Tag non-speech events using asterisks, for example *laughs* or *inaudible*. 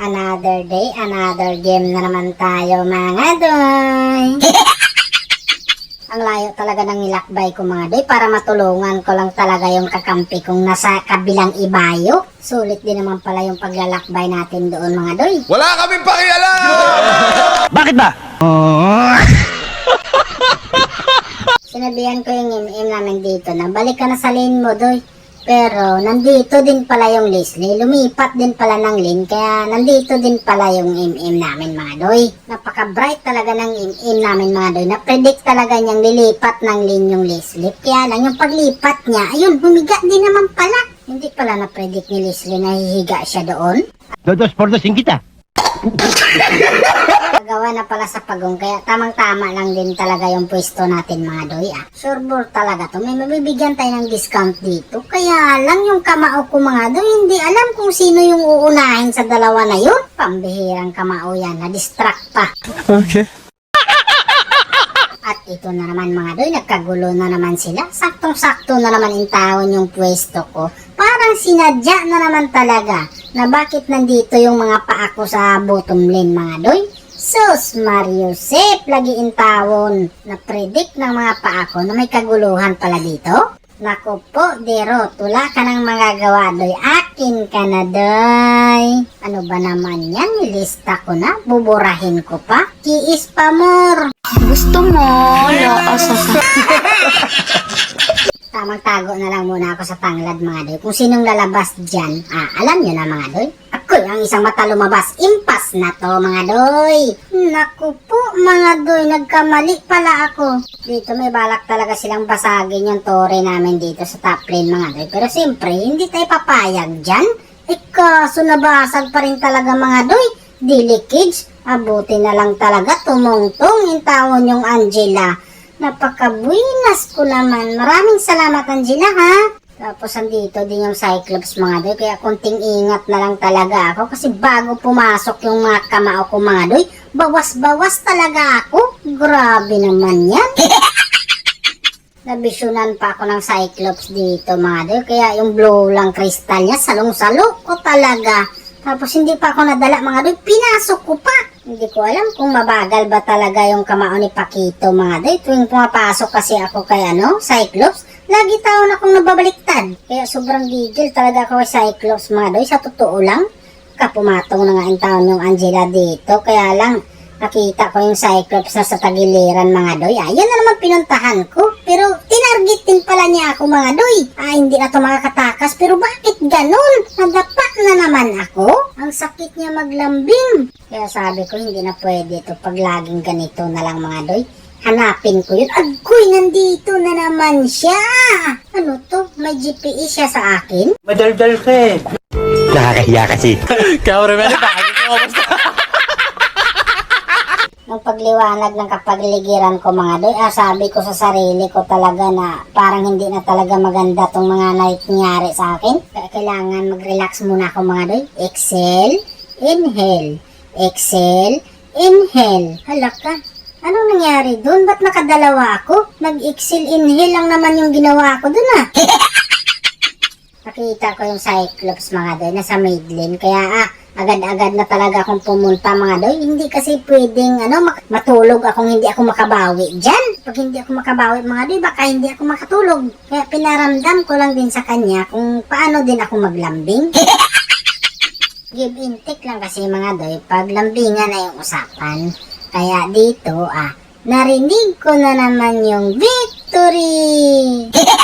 Another day, another game na naman tayo mga doy. *laughs* Ang layo talaga ng nilakbay ko mga doy para matulungan ko lang talaga yung kakampi kong nasa kabilang ibayo. Sulit din naman pala yung paglalakbay natin doon mga doy. Wala kaming pakialam! *laughs* Bakit ba? *laughs* Sinabihan ko yung im namin dito na balik ka na sa lane mo doy. Pero nandito din pala yung Leslie. Lumipat din pala ng lane. Kaya nandito din pala yung im namin mga doy. Napaka-bright talaga ng im namin mga doy. Na-predict talaga niyang lilipat ng lane yung Leslie. Kaya lang yung paglipat niya, ayun, humiga din naman pala. Hindi pala na-predict ni Leslie na hihiga siya doon. Dodos por dos kita. *laughs* Nagawa na pala sa pagong kaya tamang-tama lang din talaga yung pwesto natin mga doy ah. Sure ball talaga to. May mabibigyan tayo ng discount dito. Kaya lang yung kamao ko mga doy, hindi alam kung sino yung uunahin sa dalawa na yun. Pambihirang kamao yan, na-distract pa. Okay. At ito na naman mga doy, nagkagulo na naman sila. Saktong-sakto na naman intawon yung pwesto ko. Parang sinadya na naman talaga na bakit nandito yung mga paa ko sa bottom lane mga doy. Sus, Mario Sep, lagi intawon. Na-predict ng mga paa ko na may kaguluhan pala dito. Naku po, Dero, tula ka ng magagawa, doy. Akin ka na, doy. Ano ba naman yan? Nilista ko na. Buburahin ko pa. Kiis pa more. Gusto mo? Laasa *laughs* sa... Tamang tago na lang muna ako sa tanglad mga doy. Kung sinong lalabas dyan, ah, alam nyo na mga doy. Ako ang isang mata lumabas. Impas na to mga doy. Naku po mga doy, nagkamali pala ako. Dito may balak talaga silang basagin yung tore namin dito sa top lane mga doy. Pero siyempre, hindi tayo papayag dyan. Eh kaso nabasag pa rin talaga mga doy. Dili kids, abuti na lang talaga tumungtong yung tawon yung Angela. Napakabuinas ko naman. Maraming salamat Angela ha. Tapos andito din yung Cyclops mga doy. Kaya konting ingat na lang talaga ako. Kasi bago pumasok yung mga kamao ko mga doy, bawas-bawas talaga ako. Grabe naman yan. *laughs* Nabisunan pa ako ng Cyclops dito mga doy. Kaya yung blue lang crystal niya, salong-salo ko talaga. Tapos hindi pa ako nadala mga doy, pinasok ko pa. Hindi ko alam kung mabagal ba talaga yung kamao ni Pakito mga doy. Tuwing pumapasok kasi ako kay ano, Cyclops, lagi taon akong nababaliktad. Kaya sobrang gigil talaga ako kay Cyclops mga doy. Sa totoo lang, kapumatong na nga ang taon yung Angela dito. Kaya lang, nakita ko yung Cyclops na sa tagiliran mga doy. Ah, yan na naman pinuntahan ko. Pero tinarget din pala niya ako mga doy. Ah, hindi na to makakatakas. Pero bakit ganun? Nadapa na naman ako. Ang sakit niya maglambing. Kaya sabi ko hindi na pwede ito pag laging ganito na lang mga doy. Hanapin ko yun. Agoy, nandito na naman siya. Ano to? May GPS siya sa akin? Madaldal ka eh. Nakakahiya kasi. Cameraman, bakit ko Nung pagliwanag ng kapagligiran ko mga doy, ah, sabi ko sa sarili ko talaga na parang hindi na talaga maganda tong mga nangyari sa akin. Kaya kailangan mag-relax muna ako mga doy. Exhale, inhale. Exhale, inhale. Hala ka. Anong nangyari doon? Ba't nakadalawa ako? Nag-exhale, inhale lang naman yung ginawa ko doon ah. *laughs* Nakita ko yung Cyclops mga doy, nasa mid lane. Kaya ah, agad-agad na talaga akong pumunta mga doy. Hindi kasi pwedeng ano, matulog akong hindi ako makabawi dyan. Pag hindi ako makabawi mga doy, baka hindi ako makatulog. Kaya pinaramdam ko lang din sa kanya kung paano din ako maglambing. *laughs* Give and take lang kasi mga doy, pag lambingan na yung usapan. Kaya dito ah, narinig ko na naman yung victory! *laughs*